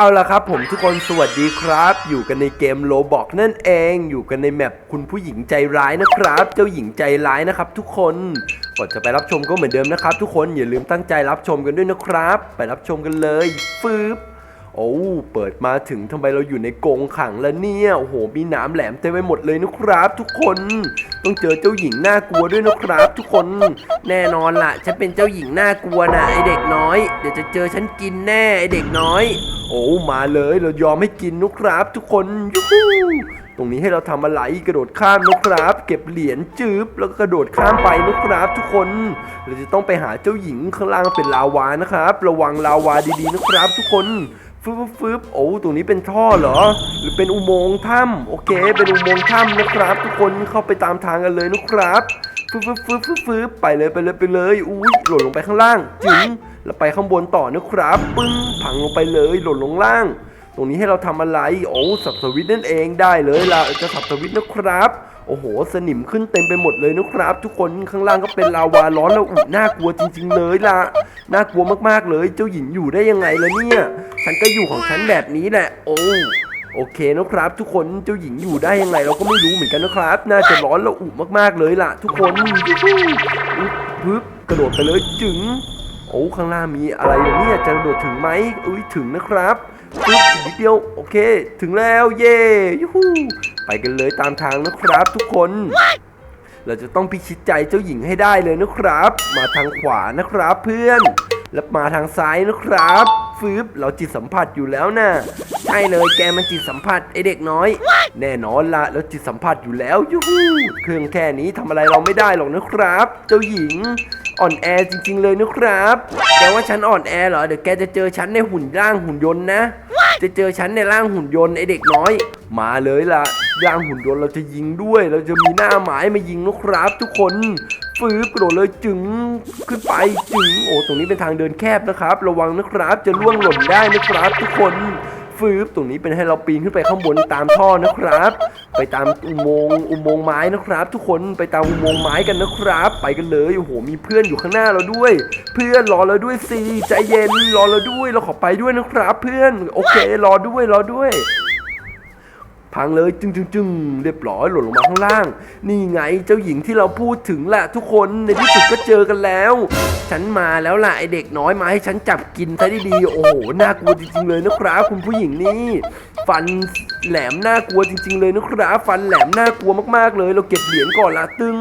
เอาละครับผมทุกคนสวัสดีครับ อยู่กันในเกมโลบอกนั่นเองอยู่กันในแมปคุณผู้หญิงใจร้ายนะครับ เจ้าหญิงใจร้ายนะครับ ทุกคนก่อนจะไปรับชมก็เหมือนเดิมนะครับ ทุกคนอย่าลืมตั้งใจรับชมกันด้วยนะครับ ไปรับชมกันเลยฟืบโอ้เปิดมาถึงทำไมเราอยู่ในกรงขังแล้วเนี่ยโอ้โหมีหนามแหลมเต็มไปหมดเลยนะครับ ทุกคนต้องเจอเจ้าหญิงน่ากลัวด้วยนะครับ ทุกคนแน่นอนล่ะ ฉันเป็นเจ้าหญิงน่ากลัวนะไอเด็กน้อย เดี๋ยวจะเจอฉันกินแน่ไอเด็กน้อย โอ้มาเลยเรายอมให้กินนะครับ ทุกคนยูฮูตรงนี้ให้เราทำอะไรกระโดดข้ามนะครับ เก็บเหรียญจืบแล้วก็กระโดดข้ามไปนะครับ ทุกคนเราจะต้องไปหาเจ้าหญิงข้างล่างเป็นลาวานะครับ ระวังลาวาดีๆนะครับ ทุกคนฟึบฟึบฟึบโอ้ตรงนี้เป็นท่อเหรอ หรือเป็นอุโมงค์ถ้ำโอเค เป็นอุโมงค์ถ้ำนะครับ ทุกคนเข้าไปตามทางกันเลยนะครับฟึบฟึบฟึบฟึบฟึบไปเลยไปเลยไปเลยอุ้ยหล่นลงไปข้างล่างจึง แล้วไปข้างบนต่อนะครับปึ้งผังลงไปเลยหล่นลงล่าง ตรงนี้ให้เราทำอะไรโอ้สับสวิตนั่นเองได้เลยล่ะจะสับสวิตนะครับโอ้โห สนิมขึ้นเต็มไปหมดเลยนะครับ ทุกคนข้างล่างก็เป็นลาวาร้อนแล้วอุน่ากลัวจริง ๆ เลยล่ะน่ากลัวมากๆเลย เจ้าหญิงอยู่ได้ยังไงล่ะเนี่ยฉันก็อยู่ของฉันแบบนี้แหละ โอ้โอเคนะครับ ทุกคนเจ้าหญิงอยู่ได้ยังไงเราก็ไม่รู้เหมือนกันนะครับ น่าจะร้อนแล้วอุมากๆเลยล่ะ ทุกคนปึ๊บกระโดดไปเลยจึง โอ้ข้างล่างมีอะไรเนี่ยจะกระโดดถึงไหมอุ้ยถึงนะครับปึ๊บนิดเดียวโอเค ถึงแล้วเย่ยูฮูไปกันเลยตามทางนะครับทุกคน เราจะต้องพิชิตใจเจ้าหญิงให้ได้เลยนะครับ มาทางขวานะครับเพื่อน แล้วมาทางซ้ายนะครับ ฟืบเราจิตสัมผัสอยู่แล้วนะใช่เลยแกมันจิตสัมผัสไอเด็กน้อย แน่นอนละเราจิตสัมผัสอยู่แล้วยูฮูเครื่องแค่นี้ทำอะไรเราไม่ได้หรอกนะครับ เจ้าหญิงอ่อนแอจริง ๆ เลยนะครับแกว่าฉันอ่อนแอเหรอเดี๋ยวแกจะเจอฉันในหุ่นร่างหุ่นยนต์นะ จะเจอฉันในร่างหุ่นยนต์ไอเด็กน้อย มาเลยล่ะร่างหุ่นยนต์เราจะยิงด้วย เราจะมีหน้าหมายมายิงนะครับ ทุกคน ฟืบกระโดดเลยจึงขึ้นไปจึงโอ้ตรงนี้เป็นทางเดินแคบนะครับ ระวังนะครับจะล่วงหล่นได้นะครับทุกคนฟืบตรงนี้เป็นให้เราปีนขึ้นไปข้างบนตามท่อนะครับ ไปตามอุโมงค์อุโมงค์ไม้นะครับ ทุกคนไปตามอุโมงค์ไม้กันนะครับ ไปกันเลยโอ้โหมีเพื่อนอยู่ข้างหน้าเราด้วย เพื่อนรอเราด้วยสิใจเย็นรอเราด้วยเราขอไปด้วยนะครับ เพื่อนโอเครอด้วยรอด้วย พังเลยจึงจึงเรียบร้อยหล่นลงมาข้างล่าง นี่ไงเจ้าหญิงที่เราพูดถึงแหละทุกคนในที่สุดก็เจอกันแล้ว ฉันมาแล้วล่ะไอเด็กน้อยมาให้ฉันจับกินซะดีๆโอ้โหน่ากลัวจริงๆเลยนะครับคุณผู้หญิงนี่ฟันแหลมน่ากลัวจริง ๆ เลยนะครับฟันแหลมน่ากลัวมากๆเลย เราเก็บเหรียญก่อนละตึง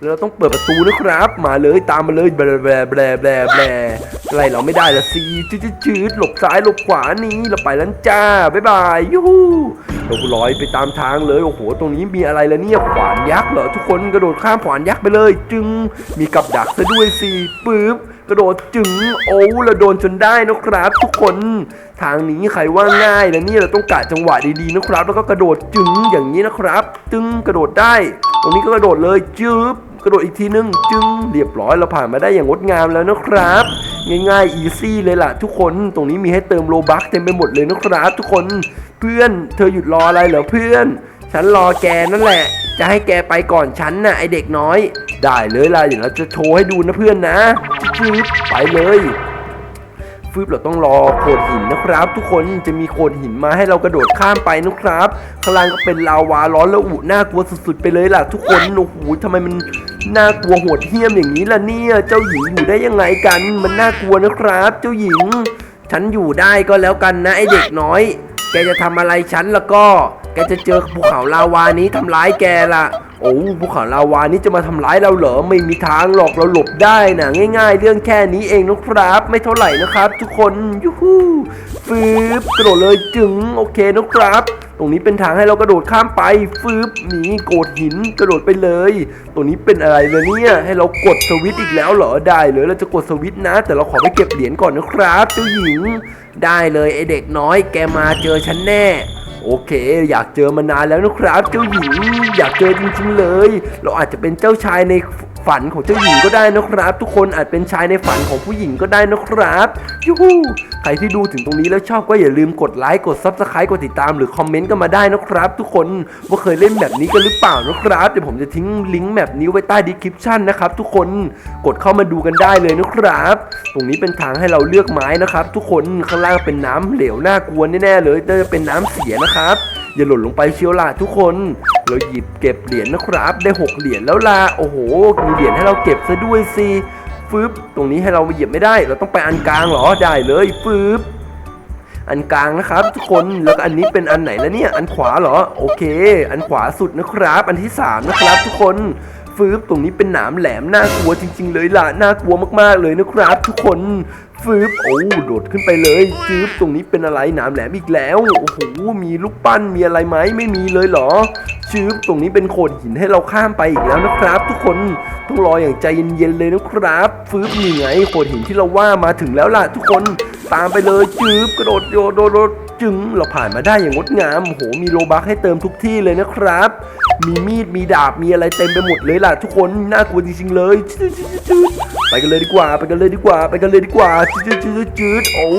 แล้วเราต้องเปิดประตูนะครับ มาเลยตามมาเลยแบลแบลแบลแบลแบลอะไรเราไม่ได้ละซีจืดจืดๆหลบซ้ายหลบขวานี่เราไปแล้วจ้าบ๊ายบายยูฮูเราลอยไปไปตามทางเลย โอ้โห ตรงนี้มีอะไรละเนี่ย ขวานยักษ์เหรอ ทุกคนกระโดดข้ามขวานยักษ์ไปเลย จึงมีกับดักซะด้วยสิปึ๊บกระโดดจึงโอ้เราโดนจนได้นะครับ ทุกคนทางนี้ใครว่าง่ายแล้วนี่เราต้องกะจังหวะดีๆนะครับ แล้วก็กระโดดจึงอย่างนี้นะครับจึงกระโดดได้ ตรงนี้ก็กระโดดเลยจึ๊บกระโดดอีกทีนึง จึงเรียบร้อยเราผ่านมาได้อย่างงดงามแล้วนะครับ ง่ายๆอีซี่เลยล่ะ ทุกคนตรงนี้มีให้เติมโลบัคเต็มไปหมดเลยนะครับ ทุกคน เพื่อน เธอหยุดรออะไรเหรอเพื่อน ฉันรอแกนั่นแหละ จะให้แกไปก่อนฉันน่ะไอเด็กน้อย ได้เลยล่ะเดี๋ยวเราจะโชว์ให้ดูนะเพื่อนนะฟืบไปเลยฟืบเราต้องรอโขดหินนะครับ ทุกคนจะมีโขดหินมาให้เรากระโดดข้ามไปนะครับข้างล่างก็เป็นลาวาร้อนล้วอุน่ากลัวสุดๆ ไปเลยล่ะ ทุกคนโอ้โหทำไมมันน่ากลัวโหดเหี้ยมอย่างนี้ล่ะเนี่ยเจ้าหญิงอยู่ได้ยังไงกัน มันน่ากลัวนะครับ เจ้าหญิง ฉันอยู่ได้ก็แล้วกันนะไอเด็กน้อย แกจะทำอะไรฉันแล้วก็ แกจะเจอภูเขาลาวานี้ทำร้ายแกล่ะ โอ้ภูเขาลาวานี้จะมาทำร้ายเราเหรอไม่มีทางหรอกเราหลบได้นะง่าย ๆ เรื่องแค่นี้เองนะครับ ไม่เท่าไหร่นะครับ ทุกคนยูฮูฟืบกระโดดเลยจึงโอเคนะครับตรงนี้เป็นทางให้เรากระโดดข้ามไปฟืบหนีโกดหินกระโดดไปเลย ตรงนี้เป็นอะไรเลยเนี่ยให้เรากดสวิตอีกแล้วเหรอได้เลยเราจะกดสวิตนะ แต่เราขอไปเก็บเหรียญก่อนนะครับเจ้าหญิงได้เลยไอเด็กน้อยแกมาเจอฉันแน่ โอเค อยากเจอมานานแล้วนะครับ เจ้าหญิงอยากเจอจริงๆเลย เราอาจจะเป็นเจ้าชายใน ฝันของเจ้าหญิงก็ได้นะครับ ทุกคนอาจเป็นชายในฝันของผู้หญิงก็ได้นะครับยูฮูใครที่ดูถึงตรงนี้แล้วชอบก็อย่าลืมกดไลค์กดซับสไครต์กดติดตามหรือคอมเมนต์กันมาได้นะครับ ทุกคนว่าเคยเล่นแบบนี้กันหรือเปล่านะครับเดี๋ยวผมจะทิ้งลิงก์แบบนี้ไว้ใต้ดีคริปชั่นนะครับทุกคนกดเข้ามาดูกันได้เลยนะครับ ตรงนี้เป็นทางให้เราเลือกไม้นะครับ ทุกคนข้างล่างเป็นน้ำเหลวน่ากลัวแน่ๆเลยน่าจะเป็นน้ำเสียนะครับอย่าหล่นลงไปเชียวล่ะทุกคน เราหยิบเก็บเหรียญนะครับ ได้ 6 เหรียญแล้วล่ะโอ้โหมีเหรียญให้เราเก็บซะด้วยสิฟึบตรงนี้ให้เราเหยียบไม่ได้ เราต้องไปอันกลางเหรอได้เลยฟึบอันกลางนะครับทุกคนแล้วก็อันนี้เป็นอันไหนแล้วเนี่ย อันขวาเหรอโอเค อันขวาสุดนะครับ อันที่ 3 นะครับ ทุกคนฟืบตรงนี้เป็นหนามแหลมน่ากลัวจริง ๆ เลยล่ะน่ากลัวมากๆเลยนะครับ ทุกคนฟืบโอ้โดดขึ้นไปเลยฟืบตรงนี้เป็นอะไรหนามแหลมอีกแล้วโอ้โหมีลูกปั้นมีอะไรไหมไม่มีเลยเหรอ ชืบตรงนี้เป็นโขดหินให้เราข้ามไปอีกแล้วนะครับ ทุกคนต้องรออย่างใจเย็นๆเลยนะครับฟืบนี่ไงโขดหินที่เราว่ามาถึงแล้วล่ะทุกคน ตามไปเลยจืบกระโดดโยโดโดจึงเราผ่านมาได้อย่างงดงามโอ้โหมีโลบักให้เติมทุกที่เลยนะครับ มีมีดมีดาบมีอะไรเต็มไปหมดเลยล่ะทุกคนน่ากลัวจริงๆเลยไปกันเลยดีกว่า ไปกันเลยดีกว่า ไปกันเลยดีกว่าจืดจืดจืดโอ้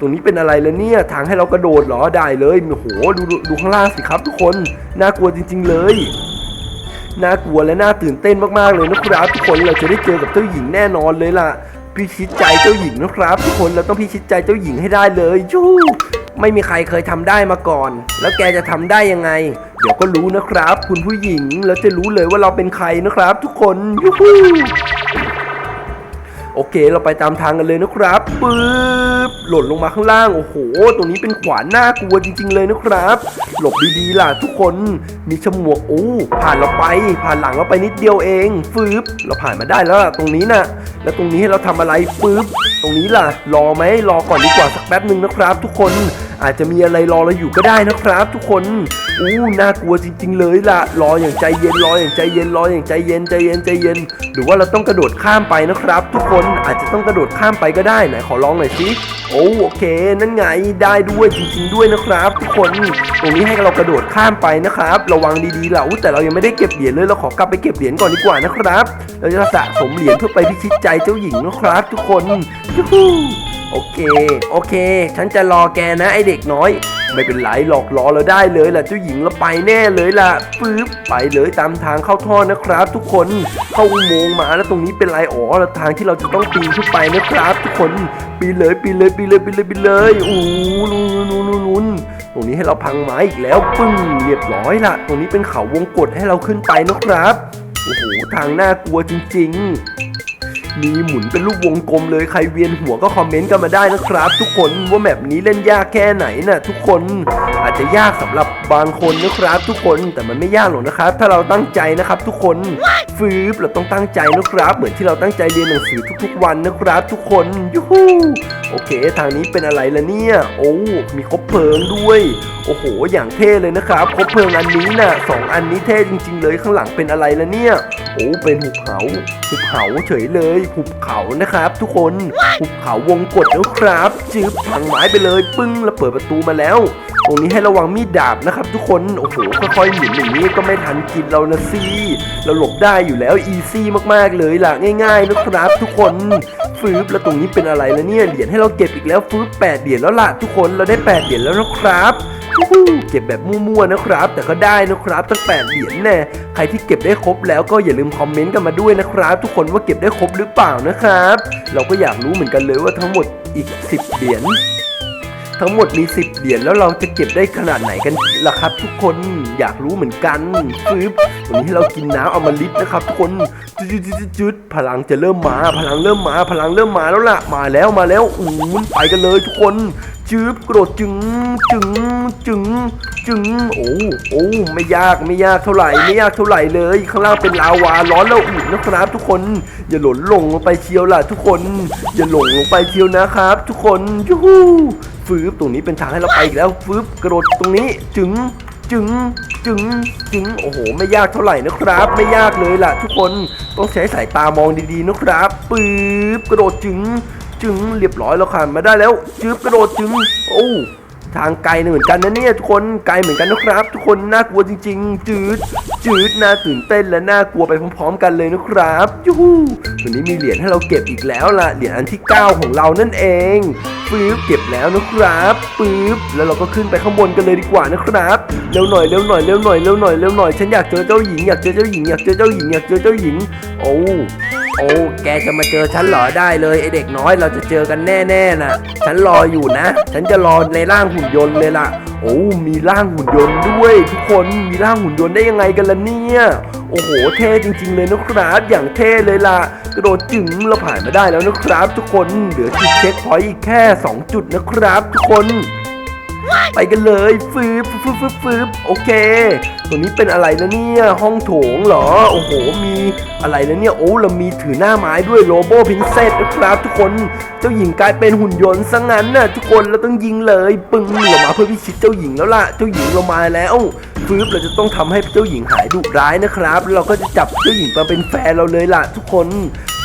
ตรงนี้เป็นอะไรแล้วเนี่ยทางให้เรากระโดดเหรอได้เลยโอ้โหดูดูข้างล่างสิครับ ทุกคนน่ากลัวจริง ๆ เลยน่ากลัวและน่าตื่นเต้นมากๆเลยนะครับทุกคนเราจะได้เจอกับเจ้าหญิงแน่นอนเลยล่ะ พิชิตใจเจ้าหญิงนะครับ ทุกคนเราต้องพิชิตใจเจ้าหญิงให้ได้เลยยูไม่มีใครเคยทำได้มาก่อน แล้วแกจะทำได้ยังไง เดี๋ยวก็รู้นะครับ คุณผู้หญิงแล้วจะรู้เลยว่าเราเป็นใครนะครับ ทุกคนยูฮู โอเค เราไปตามทางกันเลยนะครับปึ๊บหล่นลงมาข้างล่างโอ้โห ตรงนี้เป็นขวานน่ากลัวจริง ๆ เลยนะครับ หลบดีๆล่ะทุกคนมีฉมวกโอ้ผ่านเราไป ผ่านหลังเราไปนิดเดียวเองฟืบเราผ่านมาได้แล้วล่ะตรงนี้น่ะ แล้วตรงนี้ให้เราทำอะไรฟืบตรงนี้ล่ะ รอไหมรอก่อนดีกว่าสักแป๊บหนึ่งนะครับ ทุกคนอาจจะมีอะไรรอเราอยู่ก็ได้นะครับ ทุกคน อู้น่ากลัวจริง ๆ เลยล่ะ รออย่างใจเย็นรออย่างใจเย็นรออย่างใจเย็นใจเย็นใจเย็น หรือว่าเราต้องกระโดดข้ามไปนะครับ ทุกคนอาจจะต้องกระโดดข้ามไปก็ได้ไหนขอลองหน่อยสิโอ้โอเค นั่นไงได้ด้วยจริง ๆ ด้วยนะครับ ทุกคนตรงนี้ให้เรากระโดดข้ามไปนะครับ ระวังดีๆล่ะอู้แต่เรายังไม่ได้เก็บเหรียญเลยเราขอกลับไปเก็บเหรียญก่อนดีกว่านะครับ เราจะสะสมเหรียญเพื่อไปพิชิตใจเจ้าหญิงนะครับ ทุกคนยูฮูโอเค โอเค ฉันจะรอแกนะไอเด็กน้อย ไม่เป็นไรหลอกล้อเราได้เลยล่ะเจ้าหญิงเราไปแน่เลยล่ะฟืบไปเลยตามทางเข้าท่อนะครับ ทุกคนเข้าอุโมงค์มาแล้วตรงนี้เป็นไรอ๋อแล้วทางที่เราจะต้องปีนขึ้นไปนะครับ ทุกคนปีนเลยปีนเลยปีนเลยปีนเลยปีนเลยโอ้นู่นนู่นนู่นนู่นตรงนี้ให้เราพังไม้อีกแล้วปึ้งเรียบร้อยละตรงนี้เป็นเขาวงกฏให้เราขึ้นไปนะครับโอ้โหทางน่ากลัวจริง ๆ มีหมุนเป็นรูปวงกลมเลยใครเวียนหัวก็คอมเมนต์กันมาได้นะครับ ทุกคนว่าแบบนี้เล่นยากแค่ไหนน่ะทุกคนอาจจะยากสำหรับบางคนนะครับ ทุกคนแต่มันไม่ยากหรอกนะครับ ถ้าเราตั้งใจนะครับ ทุกคน ฟืบเราต้องตั้งใจนะครับ เหมือนที่เราตั้งใจเรียนหนังสือทุกๆวันนะครับ ทุกคนยูฮูโอเค ทางนี้เป็นอะไรล่ะเนี่ย โอ้มีคบเพลิงด้วย โอ้โห อย่างเท่เลยนะครับคบเพลิงอันนี้น่ะสองอันนี้เท่จริง ๆ เลยข้างหลังเป็นอะไรล่ะเนี่ย โอ้เป็นหุบเขาหุบเขาเฉยเลยหุบเขานะครับ ทุกคนหุบเขาวงกดนะครับจืบพังไม้ไปเลย ปึ้งแล้วเปิดประตูมาแล้ว ตรงนี้ให้ระวังมีดดาบนะครับทุกคน โอ้โห ค่อยๆหมุนอย่างนี้ก็ไม่ทันกินเรานะสิเราหลบได้อยู่แล้วอีซี่มากๆเลยล่ะง่ายๆนะครับทุกคนฟืบแล้วตรงนี้เป็นอะไรแล้วเนี่ย เหรียญให้เราเก็บอีกแล้วฟืบแปดเหรียญแล้วล่ะทุกคน เราได้แปดเหรียญแล้วนะครับเก็บแบบมั่วๆนะครับ แต่ก็ได้นะครับตั้งแปดเหรียญแน่ใครที่เก็บได้ครบแล้วก็อย่าลืมคอมเมนต์กันมาด้วยนะครับ ทุกคนว่าเก็บได้ครบหรือเปล่านะครับ เราก็อยากรู้เหมือนกันเลยว่าทั้งหมดอีก 10 เหรียญ ทั้งหมดมี 10 เหรียญแล้วเราจะเก็บได้ขนาดไหนกันล่ะครับ ทุกคนอยากรู้เหมือนกันฟืบวันนี้เรากินน้ำเอามาลิตนะครับ ทุกคนจุดจุดจุดจุดพลังจะเริ่มมา พลังเริ่มมา พลังเริ่มมาแล้วล่ะ มาแล้วมาแล้วอู้นไปกันเลยทุกคนจืบกระโดดจึงจึงจึงจึงโอ้โอ้ไม่ยากไม่ยากเท่าไหร่ไม่ยากเท่าไหร่เลย ข้างล่างเป็นลาวาร้อนแล้วอุ่นนะครับทุกคน อย่าหล่นลงไปเชียวล่ะทุกคน อย่าหลงลงไปเชียวนะครับ ทุกคนยูฮูฟืบตรงนี้เป็นทางให้เราไปอีกแล้วฟืบกระโดดตรงนี้จึงจึงจึงจึงโอ้โห ไม่ยากเท่าไหร่นะครับ ไม่ยากเลยล่ะ ทุกคนต้องใช้สายตามองดีๆนะครับปื๊บกระโดดจึง จึงเรียบร้อยแล้วค่ะมาได้แล้วจืบกระโดดจึงโอ้ทางไกลเหมือนกันนะเนี่ยทุกคนไกลเหมือนกันนะครับ ทุกคนน่ากลัวจริง ๆ จืดจืดน่าตื่นเต้นและน่ากลัวไปพร้อม ๆ กันเลยนะครับยูฮูวันนี้มีเหรียญให้เราเก็บอีกแล้วล่ะเหรียญอันที่ 9 ของเรานั่นเองปึ๊บเก็บแล้วนะครับปึ๊บแล้วเราก็ขึ้นไปข้างบนกันเลยดีกว่านะครับเร็วหน่อยเร็วหน่อยเร็วหน่อยเร็วหน่อยเร็วหน่อยฉันอยากเจอเจ้าหญิงอยากเจอเจ้าหญิงอยากเจอเจ้าหญิงอยากเจอเจ้าหญิง โอ้โอ้แกจะมาเจอฉันเหรอได้เลยไอเด็กน้อยเราจะเจอกันแน่ๆน่ะ ฉันรออยู่นะ ฉันจะรอในร่างหุ่นยนต์เลยล่ะโอ้ มีร่างหุ่นยนต์ด้วย ทุกคน มีร่างหุ่นยนต์ได้ยังไงกันล่ะเนี่ย โอ้โห เท่จริง ๆ เลยนะครับ อย่างเท่เลยล่ะ กระโดดจึงเราผ่านมาได้แล้วนะครับ ทุกคน เหลือจุดเช็คพอยต์อีกแค่ 2 จุดนะครับ ทุกคน ไปกันเลยฟืบฟืบฟืบฟืบโอเคตรงนี้เป็นอะไรนะเนี่ย ห้องโถงเหรอ โอ้โห มีอะไรนะเนี่ย โอ้เรามีถือหน้าไม้ด้วยโลโบพินเซตนะครับทุกคน เจ้าหญิงกลายเป็นหุ่นยนต์ซะงั้นน่ะทุกคน เราต้องยิงเลย ปึ้งเรามาเพื่อพิชิตเจ้าหญิงแล้วล่ะ เจ้าหญิงเรามาแล้วฟืบเราจะต้องทำให้เจ้าหญิงหายดุร้ายนะครับ เราก็จะจับเจ้าหญิงมาเป็นแฟนเราเลยล่ะทุกคน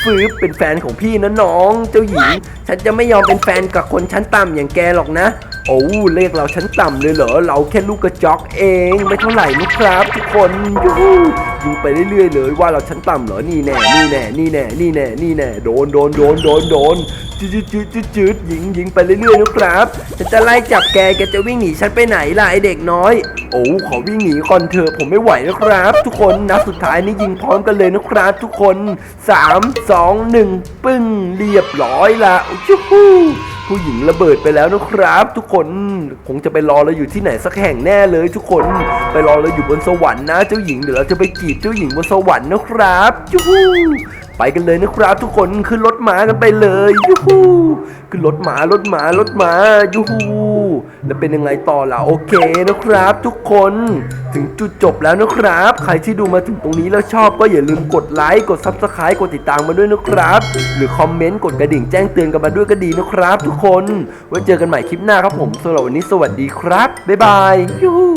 ฟืบเป็นแฟนของพี่นะน้อง เจ้าหญิง ฉันจะไม่ยอมเป็นแฟนกับคนชั้นต่ำอย่างแกหรอกนะ โอ้เลขเราชั้นต่ำเลยเหรอ เราแค่ลูกกระจอกเอง ไม่เท่าไหร่นะครับ ทุกคนยูหูยิงไปเรื่อยๆเลยว่าเราชั้นต่ำเหรอ นี่แน่ นี่แน่ นี่แน่ นี่แน่ นี่แน่ โดน โดน โดน โดน โดนจืดจืดจืดจืดยิงยิงไปเรื่อยๆนะครับฉันจะไล่จับแก แกจะวิ่งหนีฉันไปไหนล่ะไอเด็กน้อย โอ้ขอวิ่งหนีก่อนเถอะผมไม่ไหวนะครับ ทุกคนนัดสุดท้ายนี้ยิงพร้อมกันเลยนะครับ ทุกคน 3 2 1 ปึ้ง เรียบร้อยละจูฮู ผู้หญิงระเบิดไปแล้วนะครับ ทุกคนคงจะไปรอเราอยู่ที่ไหนสักแห่งแน่เลย ทุกคนไปรอเราอยู่บนสวรรค์นะเจ้าหญิงเดี๋ยวเราจะไปจีบเจ้าหญิงบนสวรรค์นะครับจูฮู ไปกันเลยนะครับทุกคนขึ้นรถม้ากันไปเลยยูฮูขึ้นรถม้ารถม้ารถม้ายูฮูแล้วเป็นยังไงต่อล่ะโอเคนะครับ ทุกคนถึงจุดจบแล้วนะครับ ใครที่ดูมาถึงตรงนี้แล้วชอบก็อย่าลืมกดไลค์กด Subscribe กดติดตามมาด้วยนะครับ หรือคอมเมนต์กดกระดิ่งแจ้งเตือนกันมาด้วยก็ดีนะครับ ทุกคนไว้เจอกันใหม่คลิปหน้าครับผมสำหรับวันนี้สวัสดีครับบ๊ายบายยูฮู